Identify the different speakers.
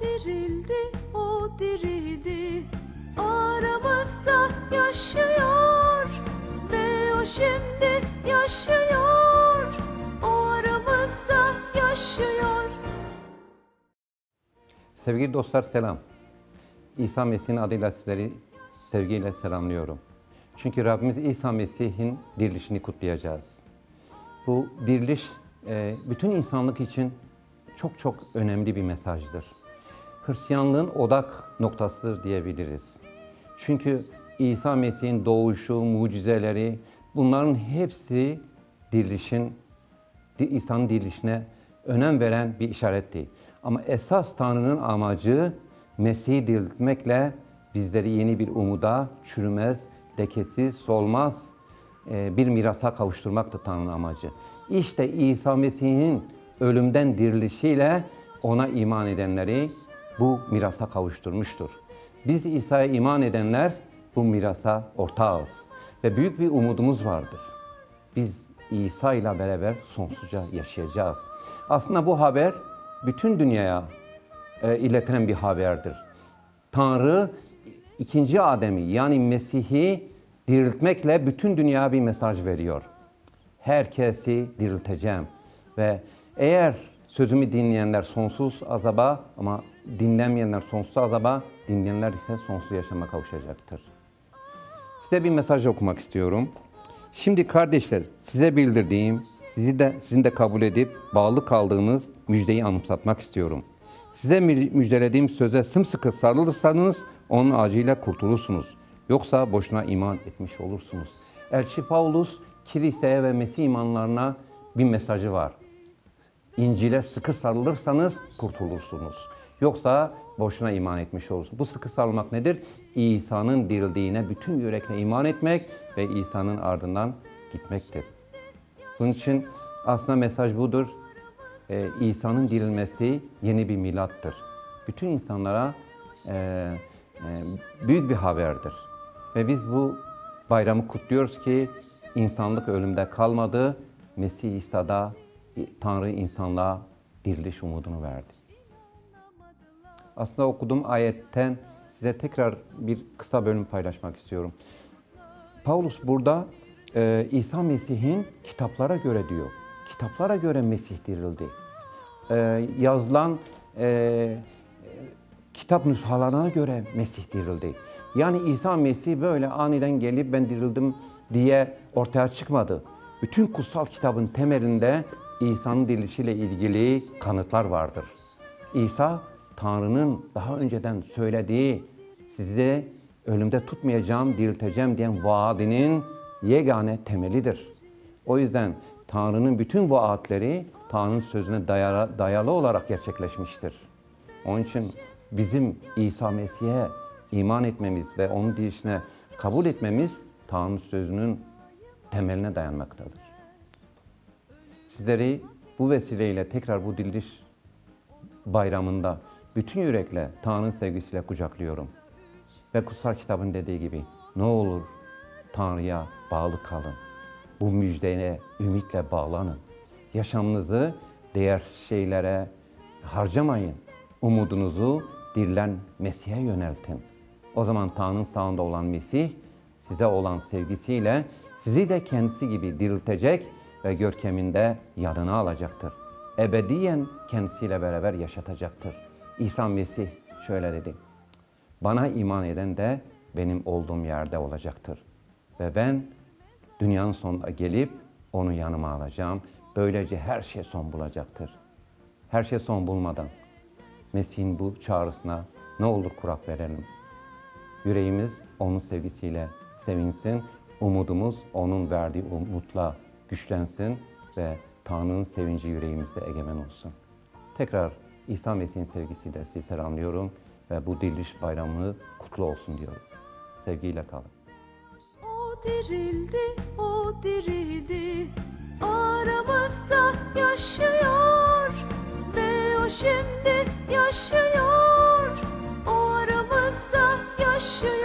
Speaker 1: dirildi, o dirildi. Aramızda yaşıyor ve o şimdi yaşıyor. O aramızda yaşıyor.
Speaker 2: Sevgili dostlar selam. İsa Mesih'in adıyla sizleri sevgiyle selamlıyorum. Çünkü Rabbimiz İsa Mesih'in dirilişini kutlayacağız. Bu diriliş e, bütün insanlık için çok çok önemli bir mesajdır. Hristiyanlığın odak noktasıdır diyebiliriz. Çünkü İsa Mesih'in doğuşu, mucizeleri bunların hepsi dirilişin di- İsa'nın dirilişine önem veren bir işaretti. Ama esas Tanrı'nın amacı Mesih'i diriltmekle bizleri yeni bir umuda, çürümez, lekesiz, solmaz e, bir mirasa kavuşturmaktı Tanrı'nın amacı. İşte İsa Mesih'in ölümden dirilişiyle ona iman edenleri bu mirasa kavuşturmuştur. Biz İsa'ya iman edenler bu mirasa ortağız ve büyük bir umudumuz vardır biz İsa ile beraber sonsuzca yaşayacağız. Aslında bu haber bütün dünyaya e, iletilen bir haberdir. Tanrı ikinci Adem'i yani Mesih'i diriltmekle bütün dünyaya bir mesaj veriyor. Herkesi dirilteceğim ve eğer sözümü dinleyenler sonsuz azaba ama dinlemeyenler sonsuz azaba, dinleyenler ise sonsuz yaşama kavuşacaktır. Size bir mesaj okumak istiyorum. Şimdi kardeşler size bildirdiğim, sizi de sizin de kabul edip bağlı kaldığınız müjdeyi anımsatmak istiyorum. Size mü- müjdelediğim söze sımsıkı sarılırsanız onun acıyla kurtulursunuz. Yoksa boşuna iman etmiş olursunuz. Elçi Paulus kiliseye ve Mesih imanlarına bir mesajı var. İncil'e sıkı sarılırsanız kurtulursunuz. Yoksa boşuna iman etmiş olursunuz. Bu sıkı sarılmak nedir? İsa'nın dirildiğine bütün yürekle iman etmek ve İsa'nın ardından gitmektir. Bunun için aslında mesaj budur. Ee, İsa'nın dirilmesi yeni bir milattır. Bütün insanlara e, e, büyük bir haberdir. Ve biz bu bayramı kutluyoruz ki insanlık ölümde kalmadı. Mesih İsa'da Tanrı insanlığa diriliş umudunu verdi. Aslında okuduğum ayetten size tekrar bir kısa bölüm paylaşmak istiyorum. Paulus burada e, İsa Mesih'in kitaplara göre diyor. Kitaplara göre Mesih dirildi. E, yazılan e, kitap nüshalarına göre Mesih dirildi. Yani İsa Mesih böyle aniden gelip ben dirildim diye ortaya çıkmadı. Bütün kutsal kitabın temelinde İsa'nın dirilişiyle ilgili kanıtlar vardır. İsa Tanrı'nın daha önceden söylediği size ölümde tutmayacağım, dirilteceğim diyen vaadinin yegane temelidir. O yüzden Tanrı'nın bütün vaatleri Tanrı'nın sözüne dayalı, dayalı olarak gerçekleşmiştir. Onun için bizim İsa Mesih'e iman etmemiz ve onun dirilişine kabul etmemiz Tanrı'nın sözünün temeline dayanmaktadır. Sizleri bu vesileyle tekrar bu diriliş bayramında bütün yürekle Tanrı'nın sevgisiyle kucaklıyorum. Ve kutsal kitabın dediği gibi ne olur Tanrı'ya bağlı kalın. Bu müjdeye ümitle bağlanın. Yaşamınızı değer şeylere harcamayın. Umudunuzu dirilen Mesih'e yöneltin. O zaman Tanrı'nın sağında olan Mesih size olan sevgisiyle sizi de kendisi gibi diriltecek ve görkeminde yanına alacaktır. Ebediyen kendisiyle beraber yaşatacaktır. İsa Mesih şöyle dedi. Bana iman eden de benim olduğum yerde olacaktır. Ve ben dünyanın sonunda gelip onu yanıma alacağım. Böylece her şey son bulacaktır. Her şey son bulmadan Mesih'in bu çağrısına ne olur kurak verelim. Yüreğimiz onun sevgisiyle sevinsin. Umudumuz onun verdiği umutla güçlensin ve Tanrı'nın sevinci yüreğimizde egemen olsun. Tekrar İsa Mesih'in sevgisiyle sizi selamlıyorum ve bu diriliş bayramı kutlu olsun diyorum. Sevgiyle kalın.
Speaker 1: O dirildi, o dirildi, aramızda yaşıyor ve o şimdi yaşıyor, o aramızda yaşıyor.